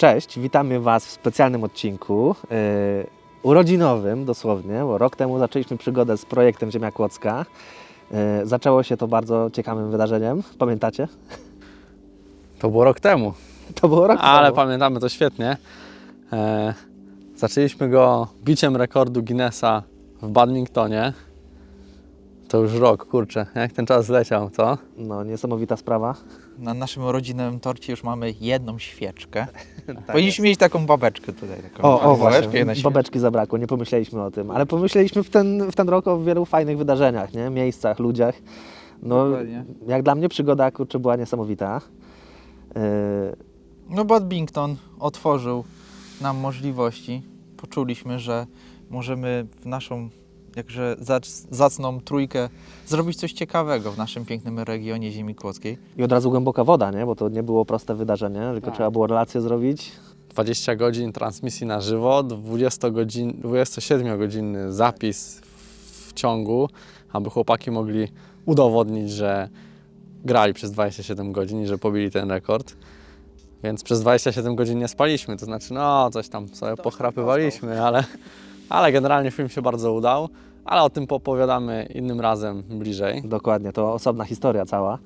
Cześć, witamy Was w specjalnym odcinku, yy, urodzinowym dosłownie, bo rok temu zaczęliśmy przygodę z projektem Ziemia Kłodzka. Yy, zaczęło się to bardzo ciekawym wydarzeniem, pamiętacie? To było rok temu, To było rok ale temu. pamiętamy to świetnie. E, zaczęliśmy go biciem rekordu Guinnessa w badmintonie. To już rok, kurczę, jak ten czas leciał, co? No, niesamowita sprawa. Na naszym rodzinnym torcie już mamy jedną świeczkę. Tak Powinniśmy mieć taką babeczkę tutaj. Taką O, o babeczkę właśnie, na świeczkę. babeczki zabrakło, nie pomyśleliśmy o tym, ale pomyśleliśmy w ten, w ten rok o wielu fajnych wydarzeniach, nie? miejscach, ludziach. No, Dokładnie. jak dla mnie przygoda kurczę była niesamowita. Yy, No badminton otworzył nam możliwości. Poczuliśmy, że możemy w naszą jakże zac- zacną trójkę zrobić coś ciekawego w naszym pięknym regionie ziemi kłodzkiej. I od razu głęboka woda, nie? bo to nie było proste wydarzenie, tylko Tak. trzeba było relacje zrobić. 20 godzin transmisji na żywo, 20 godzin, 27-godzinny zapis w ciągu, aby chłopaki mogli udowodnić, że grali przez 27 godzin i że pobili ten rekord. Więc przez 27 godzin nie spaliśmy, to znaczy no coś tam sobie pochrapywaliśmy, ale, ale generalnie film się bardzo udał, ale o tym popowiadamy innym razem bliżej. Dokładnie, to osobna historia cała.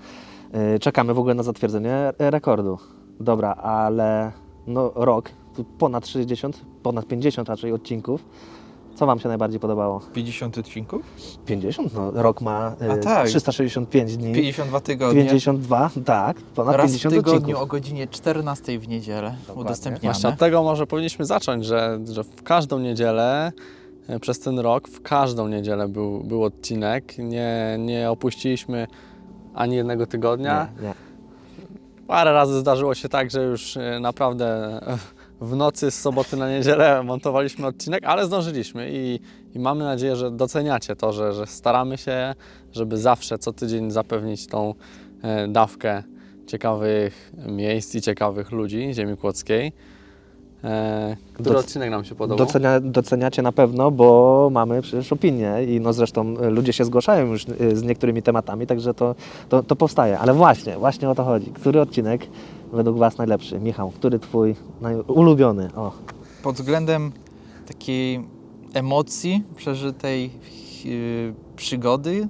Yy, Czekamy w ogóle na zatwierdzenie rekordu. Dobra, ale no rok, ponad 60, ponad 50 raczej odcinków. Co Wam się najbardziej podobało? 50 odcinków? 50? No, rok ma A tak. 365 dni. 52 tygodnie. 52, tak, ponad Raz w 50 tygodniu odcinków. o godzinie 14 w niedzielę Dokładnie. udostępniamy. Właśnie od tego może powinniśmy zacząć, że, że w każdą niedzielę e, przez ten rok, w każdą niedzielę był, był odcinek. Nie, nie opuściliśmy ani jednego tygodnia. Nie, nie. Parę razy zdarzyło się tak, że już e, naprawdę e, w nocy z soboty na niedzielę montowaliśmy odcinek, ale zdążyliśmy i, i mamy nadzieję, że doceniacie to, że, że staramy się, żeby zawsze co tydzień zapewnić tą e, dawkę ciekawych miejsc i ciekawych ludzi ziemi kłodzkiej. E, który Doc- odcinek nam się podobał? Docenia, doceniacie na pewno, bo mamy przecież opinię i no zresztą ludzie się zgłaszają już y, z niektórymi tematami, także to, to, to powstaje. Ale właśnie, właśnie o to chodzi. Który odcinek według Was najlepszy? Michał, który Twój ulubiony? O, pod względem takiej emocji, przeżytej yy, przygody,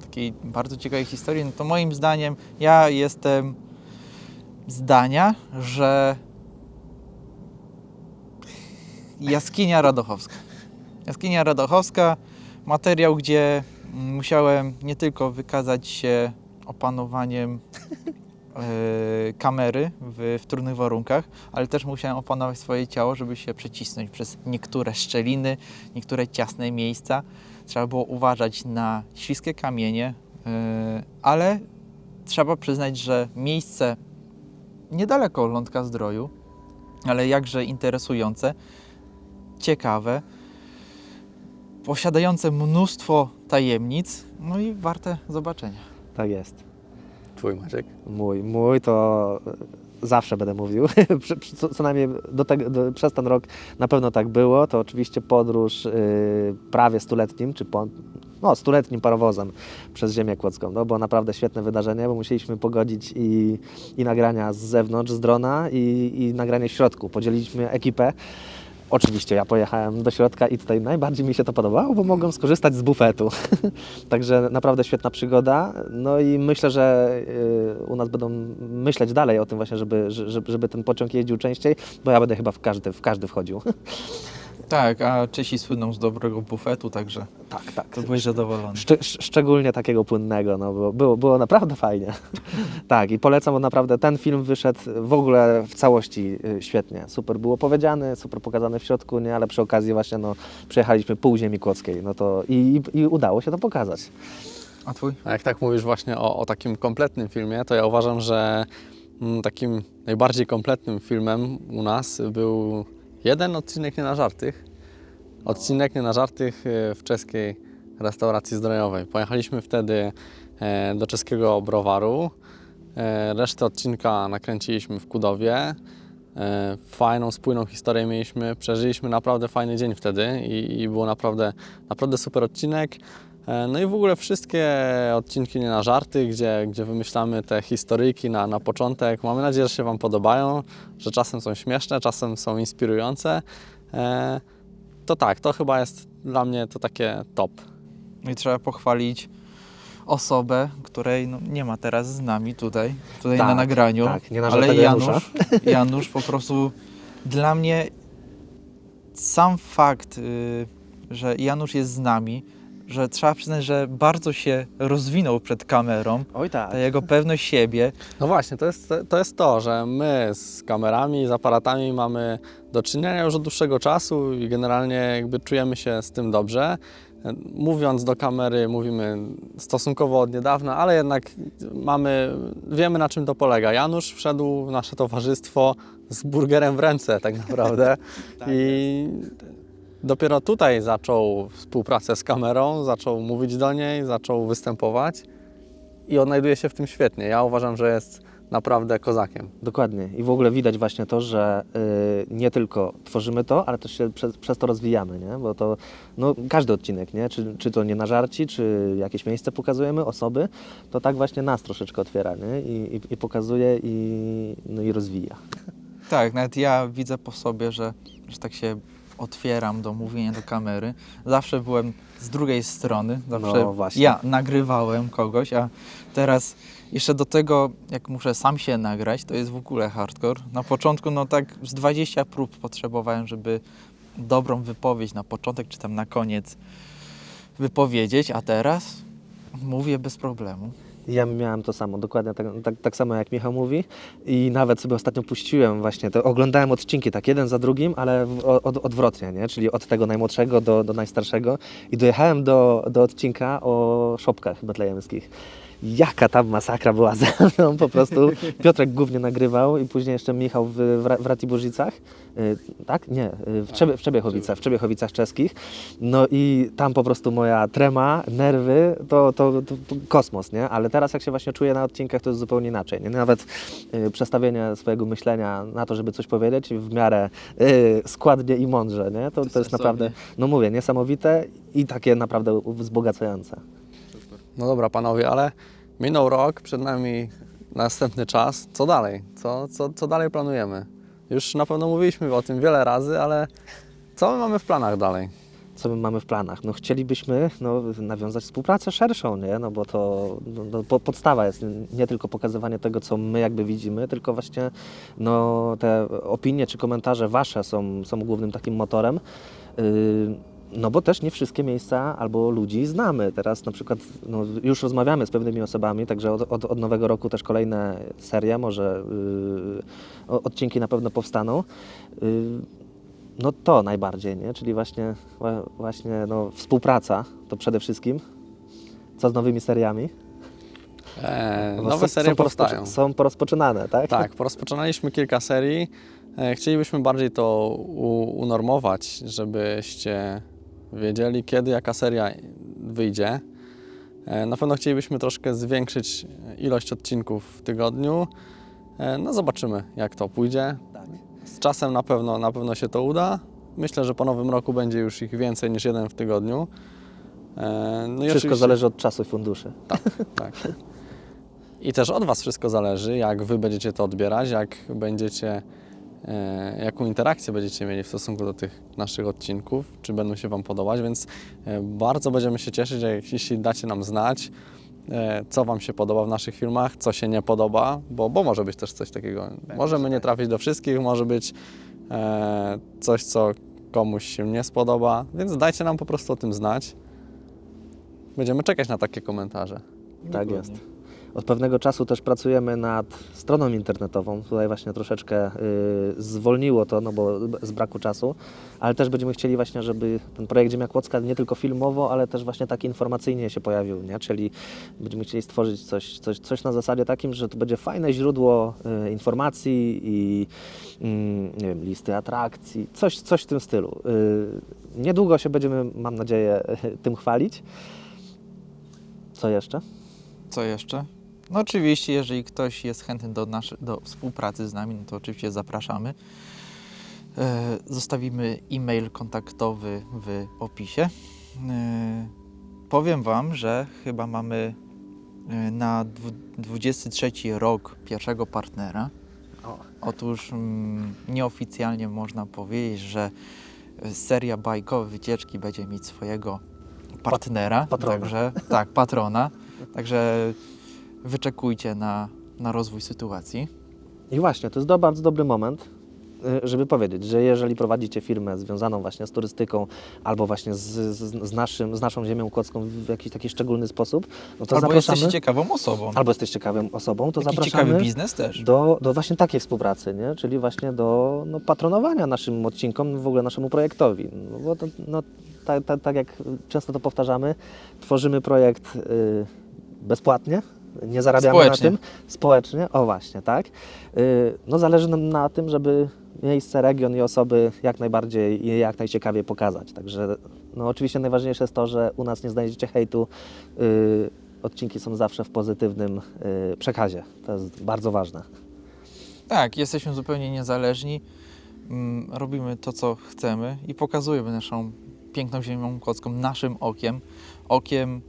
takiej bardzo ciekawej historii, no to moim zdaniem ja jestem zdania, że Jaskinia Radochowska. Jaskinia Radochowska, materiał, gdzie musiałem nie tylko wykazać się opanowaniem kamery w, w trudnych warunkach, ale też musiałem opanować swoje ciało, żeby się przecisnąć przez niektóre szczeliny, niektóre ciasne miejsca. Trzeba było uważać na śliskie kamienie, e, ale trzeba przyznać, że miejsce niedaleko Lądka Zdroju, ale jakże interesujące, ciekawe, posiadające mnóstwo tajemnic, no i warte zobaczenia. tak jest. Twój Maciek. Mój, mój to y, zawsze będę mówił. Co, co najmniej do do, przez ten rok na pewno tak było. To oczywiście podróż y, prawie stuletnim, czy po, no, stuletnim parowozem przez Ziemię Kłodzką. No, było naprawdę świetne wydarzenie, bo musieliśmy pogodzić i, i nagrania z zewnątrz, z drona i, i nagranie w środku. Podzieliliśmy ekipę. Oczywiście ja pojechałem do środka i tutaj najbardziej mi się to podobało, bo mogłem skorzystać z bufetu. Także naprawdę świetna przygoda. No i myślę, że y, u nas będą myśleć dalej o tym właśnie, żeby, żeby, ten pociąg jeździł częściej, bo ja będę chyba w każdy, w każdy wchodził. Tak, a Czesi słyną z dobrego bufetu, także tak, tak. to byłeś zadowolony. Szcze, sz- szczególnie takiego płynnego, no bo było, było naprawdę fajnie. tak, i polecam, bo naprawdę ten film wyszedł w ogóle w całości y, świetnie. Super było powiedziany, super pokazany w środku, nie, ale przy okazji właśnie no, przejechaliśmy pół ziemi kłodzkiej, no to i, i, i udało się to pokazać. A twój? A jak tak mówisz właśnie o, o takim kompletnym filmie, to ja uważam, że mm, takim najbardziej kompletnym filmem u nas był jeden odcinek Nie na żartych. Odcinek Nie na żartych e, w czeskiej restauracji zdrojowej. Pojechaliśmy wtedy e, do czeskiego browaru. E, Resztę odcinka nakręciliśmy w Kudowie. Fajną, spójną historię mieliśmy. Przeżyliśmy naprawdę fajny dzień wtedy i, i było naprawdę, naprawdę super odcinek. E, No i w ogóle wszystkie odcinki nie na żarty, gdzie, gdzie wymyślamy te historyjki na, na początek. Mamy nadzieję, że się Wam podobają, że czasem są śmieszne, czasem są inspirujące. E, To tak, to chyba jest dla mnie to takie top. I trzeba pochwalić osobę, której no, nie ma teraz z nami tutaj, tutaj na Tak, nagraniu. tak, nie na ale Janusz, Janusza. Janusz po prostu dla mnie sam fakt, y, że Janusz jest z nami, że trzeba przyznać, że bardzo się rozwinął przed kamerą, Oj tak. ta jego pewność siebie. No właśnie, to jest, to jest to, że my z kamerami, z aparatami mamy do czynienia już od dłuższego czasu i generalnie jakby czujemy się z tym dobrze. Mówiąc do kamery, mówimy stosunkowo od niedawna, ale jednak mamy, wiemy na czym to polega. Janusz wszedł w nasze towarzystwo z burgerem w ręce tak naprawdę i dopiero tutaj zaczął współpracę z kamerą, zaczął mówić do niej, zaczął występować i odnajduje się w tym świetnie. Ja uważam, że jest naprawdę kozakiem. Dokładnie. I w ogóle widać właśnie to, że y, nie tylko tworzymy to, ale też się przez, przez to rozwijamy, nie? Bo to no, każdy odcinek, nie? Czy, czy to nie na żarci, czy jakieś miejsce pokazujemy, osoby, to tak właśnie nas troszeczkę otwiera, nie? I, i, i pokazuje i, no, i rozwija. Tak, nawet ja widzę po sobie, że, że tak się otwieram do mówienia do kamery. Zawsze byłem z drugiej strony, zawsze No właśnie. ja nagrywałem kogoś, a teraz jeszcze do tego, jak muszę sam się nagrać, to jest w ogóle hardcore. Na początku, no tak z 20 prób potrzebowałem, żeby dobrą wypowiedź na początek czy tam na koniec wypowiedzieć, a teraz mówię bez problemu. Ja miałem to samo, dokładnie tak, tak, tak samo jak Michał mówi i nawet sobie ostatnio puściłem właśnie, to oglądałem odcinki tak jeden za drugim, ale od, odwrotnie, nie? czyli od tego najmłodszego do, do najstarszego i dojechałem do, do odcinka o szopkach betlejemskich. Jaka tam masakra była ze mną, po prostu Piotrek głównie nagrywał i później jeszcze Michał w, w, Ra- w Ratiburzicach, y, tak? Nie, y, w, Trzebie, w Trzebiechowicach, w Trzebiechowicach czeskich. No i tam po prostu moja trema, nerwy, to, to, to, kosmos, nie? Ale teraz jak się właśnie czuję na odcinkach, to jest zupełnie inaczej, nie? Nawet y, przestawienie swojego myślenia na to, żeby coś powiedzieć w miarę y, składnie i mądrze, nie? To, to jest naprawdę, no mówię, niesamowite i takie naprawdę wzbogacające. No dobra, panowie, ale minął rok, przed nami następny czas. Co dalej? Co, co, co dalej planujemy? Już na pewno mówiliśmy o tym wiele razy, ale co my mamy w planach dalej? co my mamy w planach? No chcielibyśmy no, nawiązać współpracę szerszą, nie? No bo to no, no, po- podstawa jest nie tylko pokazywanie tego, co my jakby widzimy, tylko właśnie no, te opinie czy komentarze wasze są, są głównym takim motorem. Yy, no bo też nie wszystkie miejsca albo ludzi znamy. Teraz na przykład no, już rozmawiamy z pewnymi osobami, także od, od, od nowego roku też kolejne serie, może yy, odcinki na pewno powstaną. Yy, no to najbardziej, nie? Czyli właśnie, właśnie no, współpraca to przede wszystkim. Co z nowymi seriami? E, Bo nowe serie są powstają. Są porozpoczynane, tak? Tak, porozpoczynaliśmy kilka serii. E, Chcielibyśmy bardziej to unormować, żebyście wiedzieli, kiedy jaka seria wyjdzie. E, Na pewno chcielibyśmy troszkę zwiększyć ilość odcinków w tygodniu. E, No zobaczymy, jak to pójdzie. Tak. Z czasem na pewno, na pewno się to uda. Myślę, że po nowym roku będzie już ich więcej niż jeden w tygodniu. E, No Wszystko zależy od czasu i funduszy. tak. I też od Was wszystko zależy, jak Wy będziecie to odbierać, jak będziecie, jaką interakcję będziecie mieli w stosunku do tych naszych odcinków, czy będą się Wam podobać, więc e, bardzo będziemy się cieszyć, jeśli dacie nam znać, e, co Wam się podoba w naszych filmach, co się nie podoba, bo, bo może być też coś takiego. Możemy nie trafić do wszystkich, może być e, coś, co komuś się nie spodoba, więc dajcie nam po prostu o tym znać. Będziemy czekać na takie komentarze. Tak Dokładnie. jest. Od pewnego czasu też pracujemy nad stroną internetową. Tutaj właśnie troszeczkę y, zwolniło to, no bo z braku czasu, ale też będziemy chcieli właśnie, żeby ten projekt Ziemia Kłodzka nie tylko filmowo, ale też właśnie tak informacyjnie się pojawił, nie? Czyli będziemy chcieli stworzyć coś, coś, coś na zasadzie takim, że to będzie fajne źródło y, informacji i mm, nie wiem, listy atrakcji, coś, coś w tym stylu. Y, niedługo się będziemy, mam nadzieję, tym chwalić. Co jeszcze? Co jeszcze? No oczywiście, jeżeli ktoś jest chętny do, naszy, do współpracy z nami, no to oczywiście zapraszamy. E, zostawimy e-mail kontaktowy w opisie. E, powiem Wam, że chyba mamy e, na dwu- 23 rok pierwszego partnera. Otóż mm, nieoficjalnie można powiedzieć, że e, seria bajkowe wycieczki będzie mieć swojego partnera. patrona. Także, tak, patrona. Także wyczekujcie na, na rozwój sytuacji. I właśnie, to jest do, bardzo dobry moment, y, żeby powiedzieć, że jeżeli prowadzicie firmę związaną właśnie z turystyką albo właśnie z, z, z, naszym, z naszą ziemią kłodzką w jakiś taki szczególny sposób, no to Albo zapraszamy. jesteście ciekawą osobą. albo jesteś ciekawą osobą, to Taki zapraszamy ciekawy biznes też. do, do właśnie takiej współpracy, nie? czyli właśnie do no, patronowania naszym odcinkom, w ogóle naszemu projektowi. No, bo to, no, tak, tak, tak jak często to powtarzamy, tworzymy projekt y, bezpłatnie, nie zarabiamy Społecznie. na tym, społecznie, o właśnie, tak. Y, no zależy nam na tym, żeby miejsce, region i osoby jak najbardziej i jak najciekawiej pokazać. Także no, oczywiście najważniejsze jest to, że u nas nie znajdziecie hejtu, y, odcinki są zawsze w pozytywnym y, przekazie. To jest bardzo ważne. Tak, jesteśmy zupełnie niezależni. Mm, Robimy to, co chcemy i pokazujemy naszą piękną ziemią kłodzką naszym okiem. Okiem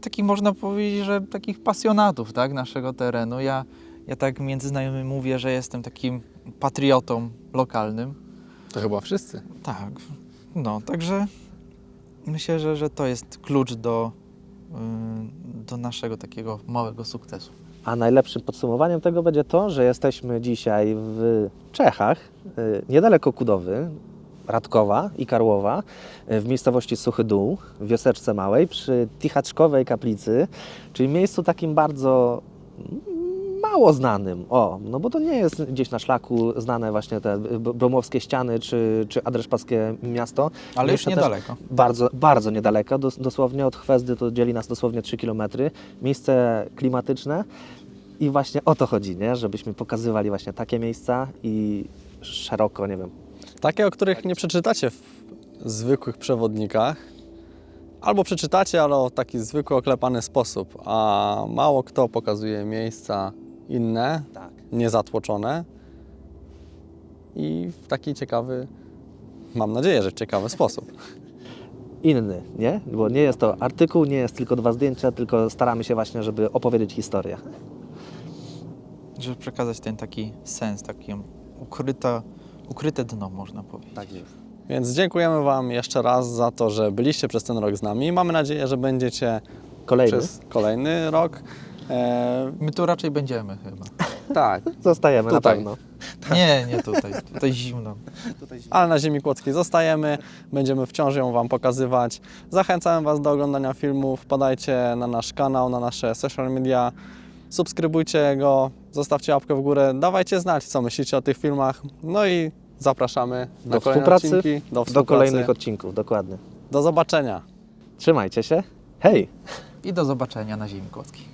takich można powiedzieć, że takich pasjonatów tak, naszego terenu. Ja, ja tak między znajomymi mówię, że jestem takim patriotą lokalnym. To chyba wszyscy. Tak, no także myślę, że, że to jest klucz do, y, do naszego takiego małego sukcesu. A najlepszym podsumowaniem tego będzie to, że jesteśmy dzisiaj w Czechach, y, niedaleko Kudowy, Radkowa i Karłowa, y, w miejscowości Suchy Dół, w wioseczce małej, przy Tichaczkowej kaplicy, czyli miejscu takim bardzo mało znanym. O, no bo to nie jest gdzieś na szlaku znane właśnie te bromowskie ściany czy, czy adreszpackie miasto. Ale już Miejsce też niedaleko. bardzo, bardzo niedaleko, dos, dosłownie od Chwezdy to dzieli nas dosłownie 3 km. Miejsce klimatyczne i właśnie o to chodzi, nie? żebyśmy pokazywali właśnie takie miejsca i szeroko, nie wiem, Takie, o których nie przeczytacie w zwykłych przewodnikach. Albo przeczytacie, ale w taki zwykły, oklepany sposób. A mało kto pokazuje miejsca inne, tak. niezatłoczone i w taki ciekawy, mam nadzieję, że w ciekawy sposób. inny, nie? Bo nie jest to artykuł, nie jest tylko dwa zdjęcia, tylko staramy się właśnie, żeby opowiedzieć historię. żeby przekazać ten taki sens, takie ukryta, ukryte dno, można powiedzieć. Tak jest. Więc dziękujemy Wam jeszcze raz za to, że byliście przez ten rok z nami. Mamy nadzieję, że będziecie Kolejny. przez kolejny rok. E, My tu raczej będziemy chyba. tak, Zostajemy Tutaj. na pewno. Nie, nie tutaj. Tutaj zimno. ale na Ziemi Kłodzkiej zostajemy. Będziemy wciąż ją Wam pokazywać. Zachęcamy Was do oglądania filmów. Wpadajcie na nasz kanał, na nasze social media. Subskrybujcie go, zostawcie łapkę w górę. Dawajcie znać, co myślicie o tych filmach. No i zapraszamy na Do kolejne współpracy, odcinki. Do, Do współpracy. kolejnych odcinków, dokładnie. Do zobaczenia. Trzymajcie się. Hej! I do zobaczenia na ziemi kłodzkiej.